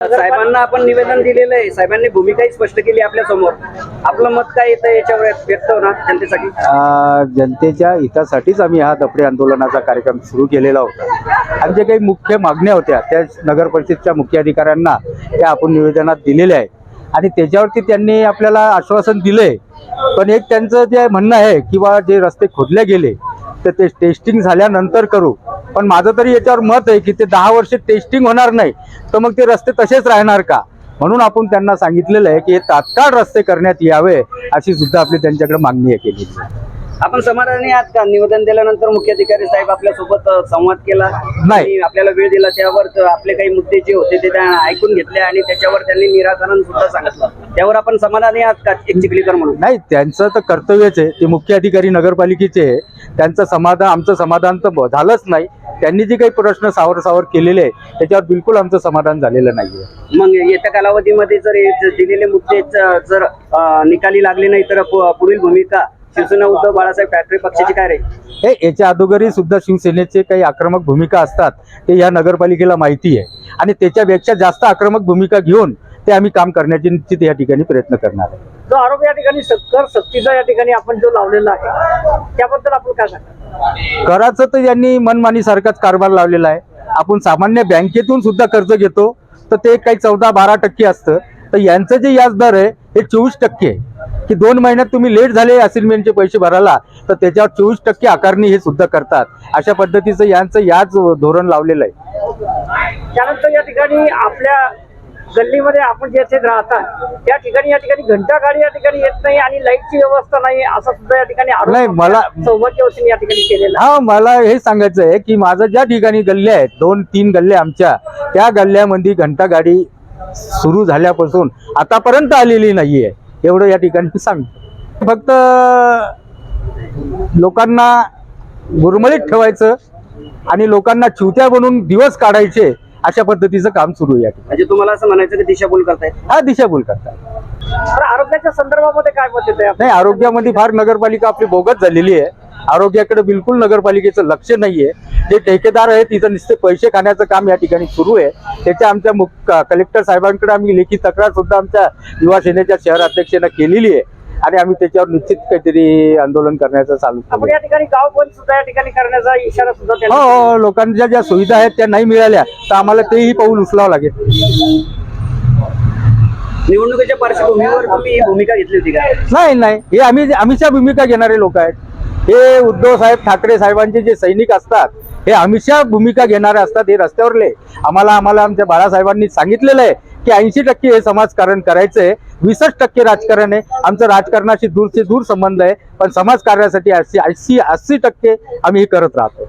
साहेबांना आपण निवेदन दिलेलं आहे. साहेबांनी भूमिकाही स्पष्ट केली आपल्यासमोर. आपलं मत काय येतं याच्यावर व्यक्त होणार जनतेसाठी? अ, जनतेच्या हितासाठीच आम्ही हा दपडे आंदोलनाचा कार्यक्रम सुरू केलेला होता. आमच्या काही मुख्य मागण्या होत्या त्या नगर परिषदच्या मुख्य अधिकाऱ्यांना त्या आपण निवेदनात दिलेल्या आहे आणि त्याच्यावरती त्यांनी आपल्याला आश्वासन दिलंय. पण एक त्यांचं जे म्हणणं आहे किंवा जे रस्ते खोदले गेले तर ते टेस्टिंग झाल्यानंतर करू. पण माझं तरी याच्यावर मत आहे की ते दहा वर्ष टेस्टिंग होणार नाही तर मग ते रस्ते तसेच राहणार का? म्हणून आपण त्यांना सांगितलेलं आहे की हे तात्काळ रस्ते करण्यात यावे अशी सुद्धा आपली त्यांच्याकडे मागणी आहे आहे. आपण समाधानी आहात का? निवेदन दिल्यानंतर मुख्याधिकारी साहेब आपल्यासोबत संवाद केला. नाही. आपल्याला वेळ दिला. त्यावर आपले काही मुद्दे जे होते ते ऐकून घेतले आणि त्याच्यावर त्यांनी निराकरण सुद्धा सांगितलं. त्यावर आपण समाधानी आहात का? एक चिखलीकर म्हणून. नाही त्यांचं तर कर्तव्यच आहे. ते मुख्य अधिकारी नगरपालिकेचे आहे. त्यांचं समाधान आमचं समाधान तर झालंच नाही. त्यांनी जे काही प्रश्न सावर सावर केलेले आहे त्याच्यावर बिलकुल आमचं समाधान झालेलं नाहीये. मग येत्या कालावधीमध्ये जर दिलेले मुद्दे जर निकाली लागले नाही तर पुढील भूमिका शिवसेना उद्धव बाळासाहेब ठाकरे पक्षाची काय राहील हे याच्या अगोदरही सुद्धा शिवसेनेचे काही आक्रमक भूमिका असतात ते या नगरपालिकेला माहिती आहे. आणि त्याच्यापेक्षा जास्त आक्रमक भूमिका घेऊन ते आम्ही काम करण्याचे निश्चित या ठिकाणी प्रयत्न करणार आहे. जो आरोप या ठिकाणी कर सक्तीचा या ठिकाणी आपण जो लावलेला आहे त्याबद्दल आपण काय सांगता कराचं तर यांनी मनमानीसारखाच कारभार लावलेला आहे. आपण सामान्य बँकेतून सुद्धा कर्ज घेतो तर ते काही चौदा बारा टक्के असतं. तर यांचं जे व्याज दर आहे हे चोवीस टक्के आहे. की दोन महिन्यात तुम्ही लेट झाले असाइनमेंटचे पैसे भरायला तर त्याच्यावर चोवीस टक्के आकारणी हे सुद्धा करतात. अशा पद्धतीचं यांचं याच धोरण लावलेलं आहे. त्यानंतर या ठिकाणी आपल्या गल्लीमध्ये आपण जेथे राहतात त्या ठिकाणी या ठिकाणी घंटा गाडी या ठिकाणी येत नाही आणि लाईटची व्यवस्था नाही असा सुद्धा या ठिकाणी नाही, मला- सौभाग्य वतीने या ठिकाणी केलेला. हा मला हे सांगायचं आहे की माझं ज्या ठिकाणी गल्ल्या आहेत दोन तीन गल्ल्या आमच्या त्या गल्ल्यामध्ये घंटा गाडी सुरू झाल्यापासून आतापर्यंत आलेली नाहीये एवढं या ठिकाणी सांगतो फक्त लोकांना गुरमळीत ठेवायचं आणि लोकांना चिवत्या बनून दिवस काढायचे अशा पद्धतीचं काम सुरू आहे या ठिकाणी. म्हणजे तुम्हाला असं म्हणायचं की दिशाभूल करतायत हा दिशाभूल करतात तर आरोग्याच्या संदर्भामध्ये काय मत येत आहे नाही आरोग्यामध्ये फार नगरपालिका आपली बोगस झालेली आहे. आरोग्याकडे बिलकुल नगरपालिकेचं लक्ष नाहीये. जे ठेकेदार आहेत तिथं नुसते पैसे खाण्याचं काम या ठिकाणी सुरू आहे. त्याच्या आमच्या मुख्य कलेक्टर साहेबांकडे आम्ही लेखी तक्रार सुद्धा आमच्या युवा सेनेच्या शहर अध्यक्षांना केलेली आहे. आणि आम्ही त्याच्यावर निश्चित काहीतरी आंदोलन करण्याचं चालू आपण या ठिकाणी गाव बंद सुद्धा या ठिकाणी करण्याचा इशारा सुद्धा हो हो लोकांच्या ज्या सुविधा आहेत त्या नाही मिळाल्या तर आम्हाला तेही पाऊल उचलावं लागेल. निवडणुकीच्या पार्श्वभूमीवर तुम्ही ही भूमिका घेतली होती का? नाही नाही. हे आम्ही आम्हीच्या भूमिका घेणारे लोक आहेत. हे उद्धव साहेब ठाकरे साहेबांचे जे सैनिक असतात हे आम्हीच्या भूमिका घेणारे असतात हे रस्त्यावरले. आम्हाला आम्हाला आमच्या बाळासाहेबांनी सांगितलेलं आहे की ऐंशी टक्के हे समाजकारण करायचंय. वीसच टक्के राजकारण आहे. आमचं राजकारणाशी दूरचे दूर संबंध आहे. पण समाजकार्यासाठी ऐंशी ऐंशी अस्सी टक्के आम्ही हे करत राहतो.